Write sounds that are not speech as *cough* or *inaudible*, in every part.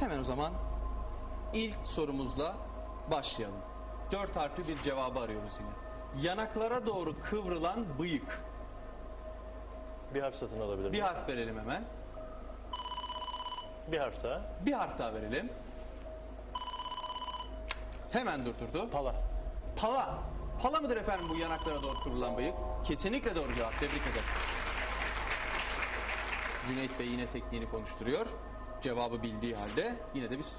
Hemen o zaman ilk sorumuzla başlayalım. Dört harfli bir cevabı arıyoruz yine. Yanaklara doğru kıvrılan bıyık. Bir harf satın alabilir Bir harf verelim hemen. Bir harf daha. Bir harf daha verelim. Hemen durdurdu. Pala. Pala. Pala mıdır efendim bu yanaklara doğru kıvrılan bıyık? Kesinlikle doğru cevap. Tebrik ederim. Cüneyt Bey yine tekniğini konuşturuyor. Cevabı bildiği halde yine de biz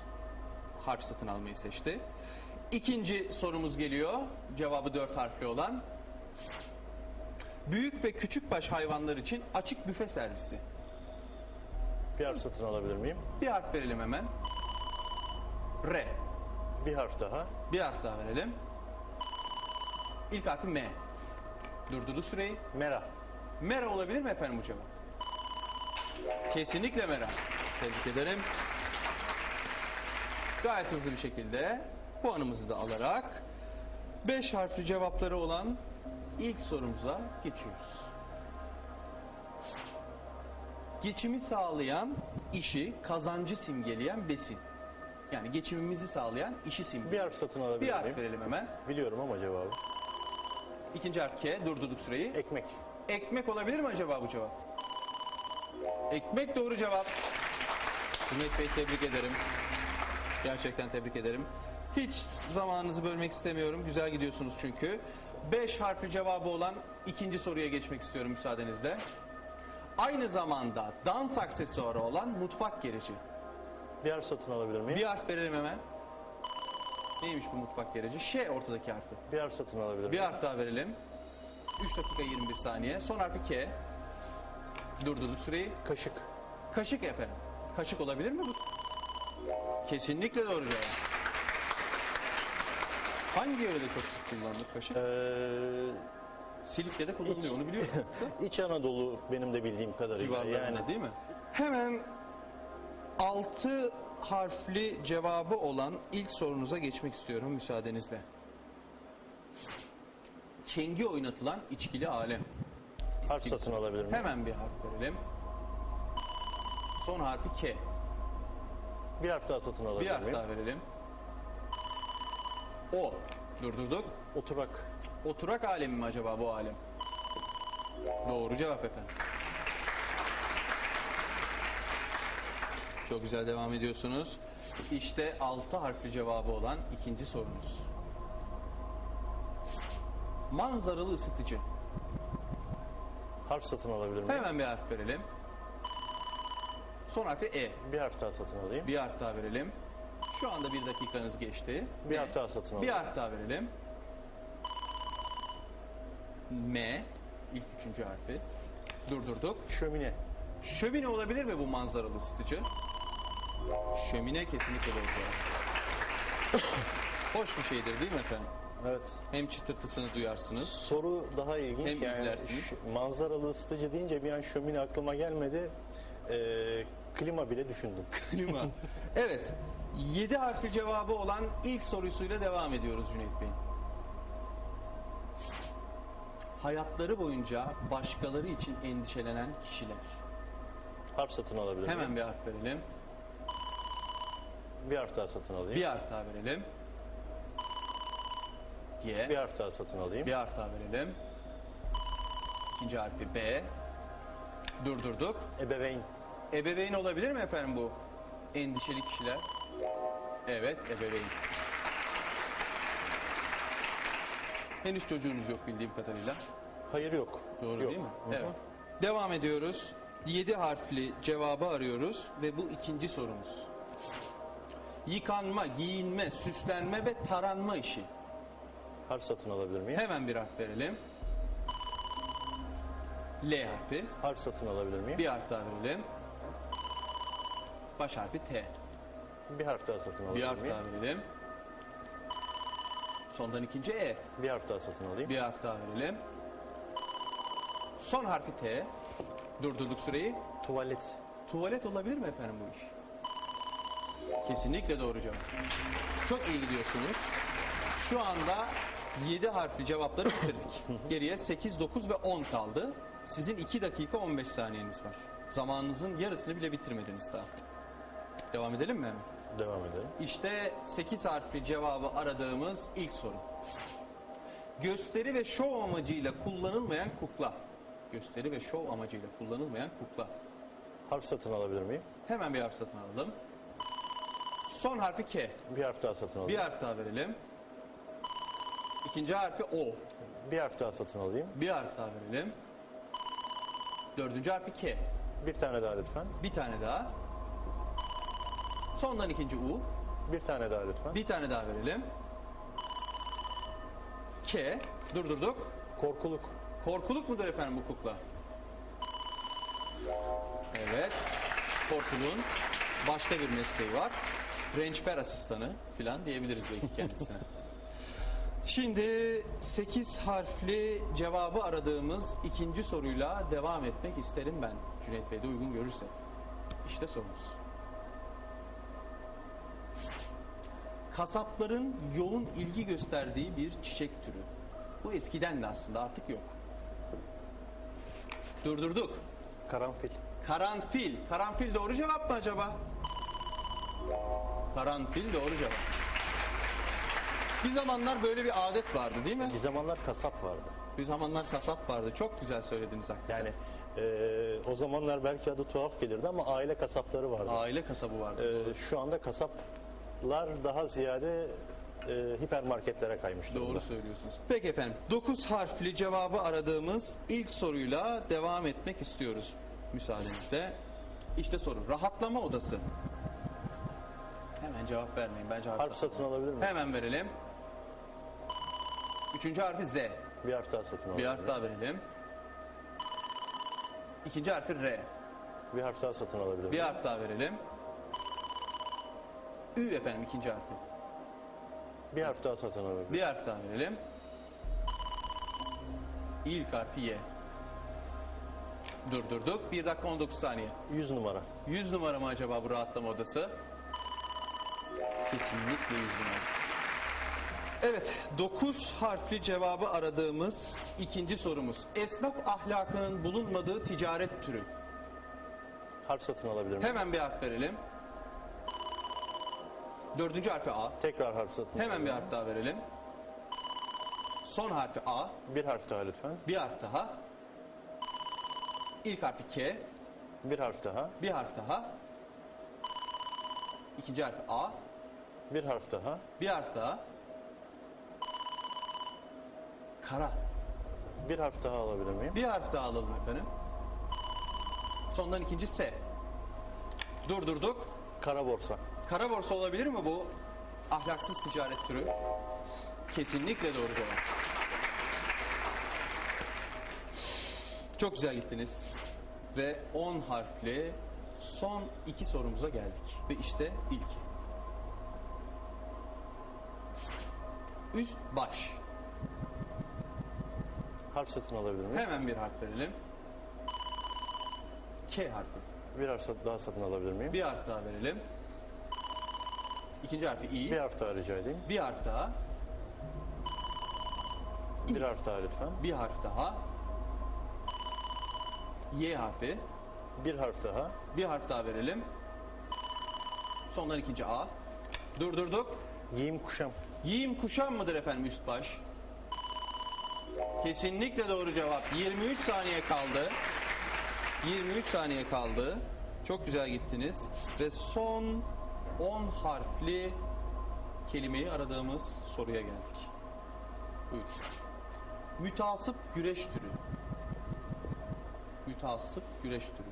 harf satın almayı seçti. İkinci sorumuz geliyor. Cevabı dört harfli olan. Büyük ve küçükbaş hayvanlar için açık büfe servisi. Bir harf satın alabilir miyim? Bir harf verelim hemen. R. Bir harf daha. Bir harf daha verelim. İlk harfi M. Durdurduk süreyi. Mera. Mera olabilir mi efendim bu cevap? Kesinlikle Mera. Tebrik ederim. Gayet hızlı bir şekilde puanımızı da alarak 5 harfli cevapları olan ilk sorumuza geçiyoruz. Geçimi sağlayan işi, kazancı simgeleyen besin. Yani geçimimizi sağlayan işi Bir simgeleyen. harf satın alabilir Bir harf miyim? verelim hemen. Biliyorum ama cevabı. İkinci harf K. Durdurduk süreyi. Ekmek. Ekmek olabilir mi acaba bu cevap? Ekmek doğru cevap. Cüneyt Bey tebrik ederim. Gerçekten tebrik ederim. Hiç zamanınızı bölmek istemiyorum. Güzel gidiyorsunuz çünkü. Beş harfli cevabı olan ikinci soruya geçmek istiyorum müsaadenizle. Aynı zamanda dans aksesuarı olan mutfak gereci. Bir harf satın alabilir miyim? Bir harf verelim hemen. Neymiş bu mutfak gereci? Ş ortadaki harfi. Bir harf satın alabilir Bir miyim? harf daha verelim. 3 dakika 21 saniye. Son harfi K. Durdurduk süreyi. Kaşık. Kaşık efendim. Kaşık olabilir mi bu? Kesinlikle doğru cevap. Hangi yörede çok sık kullanılır kaşık? Ee, Silifke'de kullanılıyor onu biliyorum. İç Anadolu benim de bildiğim kadarıyla. Civarlarında Yani değil mi? Hemen 6 harfli cevabı olan ilk sorunuza geçmek istiyorum müsaadenizle. Çengi oynatılan içkili alem. Harf satın alabilir miyim? Hemen bir harf verelim. Son harfi K. Bir harf daha satın Bir alabilir harf miyim? daha verelim. O. Durdurduk. Oturak. Oturak alemi mi acaba bu alem? Doğru cevap efendim. Çok güzel devam ediyorsunuz. İşte altı harfli cevabı olan ikinci sorunuz. Manzaralı ısıtıcı. Harf satın alabilir miyim? Hemen bir harf verelim. Son harfi E. Bir harf daha satın alayım. Bir harf daha verelim. Şu anda bir dakikanız geçti. Bir harf daha satın Bir alayım. harf daha verelim. M. ilk üçüncü harfi. Durdurduk. Şömine. Şömine olabilir mi bu manzaralı ısıtıcı? Şömine kesinlikle doğru. Hoş bir şeydir değil mi efendim? Evet. Hem çıtırtısını duyarsınız. Soru daha ilginç. Hem izlersiniz. şu manzaralı ısıtıcı deyince bir an şömine aklıma gelmedi. Ee, klima bile düşündüm. *laughs* Klima. evet. 7 harfli cevabı olan ilk sorusuyla devam ediyoruz Cüneyt Bey. Hayatları boyunca başkaları için endişelenen kişiler. harf satın alabilir Hemen bir harf verelim. Bir harf daha satın alayım. Bir harf daha verelim. Y. Bir harf daha satın alayım. Bir harf daha verelim. İkinci harfi B. Durdurduk. Ebeveyn. Ebeveyn olabilir mi efendim bu? Endişeli kişiler. Evet, ebeveyn. Henüz çocuğunuz yok bildiğim kadarıyla. Hayır yok. Doğru Yok. değil mi? Hı hı. Evet. Devam ediyoruz. 7 harfli cevabı arıyoruz ve bu ikinci sorumuz. Yıkanma, giyinme, süslenme ve taranma işi. Harf satın alabilir miyim? Hemen bir harf verelim. L harfi. Harf satın alabilir miyim? Bir harf daha verelim. Baş harfi T. Bir harf daha satın Bir alabilir harf miyim? daha verelim. Sondan ikinci E. Bir harf daha satın alayım. Bir harf daha verelim. Son harfi T. Durdurduk süreyi. Tuvalet. Tuvalet olabilir mi efendim bu iş? Kesinlikle doğru cevap. Çok iyi gidiyorsunuz. Şu anda 7 harfli cevapları bitirdik. *laughs* Geriye 8, 9 ve 10 kaldı. Sizin 2 dakika 15 saniyeniz var. Zamanınızın yarısını bile bitirmediniz daha. Devam edelim mi? Devam edelim. İşte 8 harfli cevabı aradığımız ilk soru. Gösteri ve şov amacıyla kullanılmayan kukla. Gösteri ve şov amacıyla kullanılmayan kukla. Harf satın alabilir miyim? Hemen bir harf satın alalım. Son harfi K. Bir harf daha satın Bir alayım. harf daha verelim. İkinci harfi O. Bir harf daha satın alayım. Bir harf daha verelim. Dördüncü harfi K. Bir tane daha lütfen. Bir tane daha. Sondan ikinci U. Bir tane daha lütfen. Bir tane daha verelim. K. Durdurduk. Korkuluk. Korkuluk mudur efendim bu kukla? Evet. Korkuluk'un başka bir mesleği var. Rençper asistanı filan diyebiliriz belki kendisine. *laughs* Şimdi 8 harfli cevabı aradığımız ikinci soruyla devam etmek isterim ben. Cüneyt Bey de uygun görürse. İşte sorumuz. Kasapların yoğun ilgi gösterdiği bir çiçek türü. Bu eskiden de aslında artık yok. Durdurduk. Karanfil. Karanfil. Karanfil doğru cevap mı acaba? Karanfil doğru cevap. Bir zamanlar böyle bir adet vardı değil mi? Bir zamanlar kasap vardı. Bir zamanlar kasap vardı. Çok güzel söylediniz hakikaten. Yani eee, o zamanlar belki adı tuhaf gelirdi ama aile kasapları vardı. Aile kasabı vardı. Eee, şu anda kasaplar daha ziyade eee, hipermarketlere kaymış durumda. Doğru söylüyorsunuz. Peki efendim. 9 harfli cevabı aradığımız ilk soruyla devam etmek istiyoruz. Müsaadenizle. İşte soru. Rahatlama odası. Hemen cevap vermeyin. Bence harf, Harf satın alabilir miyim? Hemen verelim. Üçüncü harfi Z. Bir harf daha satın Bir alabilir harf daha verelim. İkinci harfi R. Bir harf daha satın alabilir miyim? Bir harf daha verelim. Ü efendim ikinci harfi. Bir harf daha satın alabilir miyim? Bir harf daha verelim. İlk harfi Y. Durdurduk. 1 dakika 19 saniye. 100 numara. 100 numara mı acaba bu rahatlama odası? Kesinlikle 100 numara. Evet, 9 harfli cevabı aradığımız ikinci sorumuz. Esnaf ahlakının bulunmadığı ticaret türü. Harf satın alabilir miyim? Hemen bir harf verelim. Dördüncü harfi A. Tekrar harf satın Hemen bir harf daha verelim. Son harfi A. Bir harf daha lütfen. Bir harf daha. İlk harfi K. Bir harf daha. Bir harf daha. İkinci harfi A. Bir harf daha. Bir harf daha. Kara. Bir harf daha alabilir miyim? Bir harf daha alalım efendim. Sondan ikinci S. Durdurduk. Kara borsa. Kara borsa olabilir mi bu ahlaksız ticaret türü? Kesinlikle doğru cevap. Çok güzel gittiniz. Ve 10 harfli son iki sorumuza geldik. Ve işte ilki. Üst baş. Harf satın alabilir miyim? Hemen bir harf verelim. K harfi. Bir harf sat- daha satın alabilir miyim? Bir harf daha verelim. İkinci harfi I. Bir harf daha rica edeyim. Bir harf daha. Bir harf daha lütfen. Bir harf daha. Y harfi. Bir harf daha. Bir harf daha verelim. Sondan ikinci A. Durdurduk. Giyim kuşam. Giyim kuşam mıdır efendim üst baş? Kesinlikle doğru cevap. 23 saniye kaldı. 23 saniye kaldı. Çok güzel gittiniz. Ve son 10 harfli kelimeyi aradığımız soruya geldik. Buyurun. Mütasip güreş türü. Mütasip güreş türü.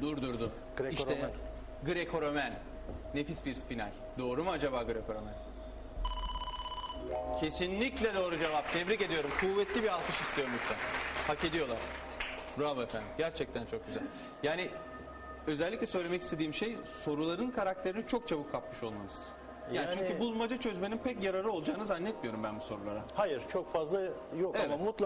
Durdurdu. Greco-Romen. İşte Greco-Romen. Nefis bir spinal. Doğru mu acaba Greco-Romen? Kesinlikle doğru cevap. Tebrik ediyorum. Kuvvetli bir alkış istiyorum lütfen. Hak ediyorlar. Bravo efendim. Gerçekten çok güzel. Yani özellikle söylemek istediğim şey soruların karakterini çok çabuk kapmış olmanız. Yani, Yani- çünkü bulmaca çözmenin pek yararı olacağını zannetmiyorum ben bu sorulara. Hayır çok fazla yok Evet. ama mutlak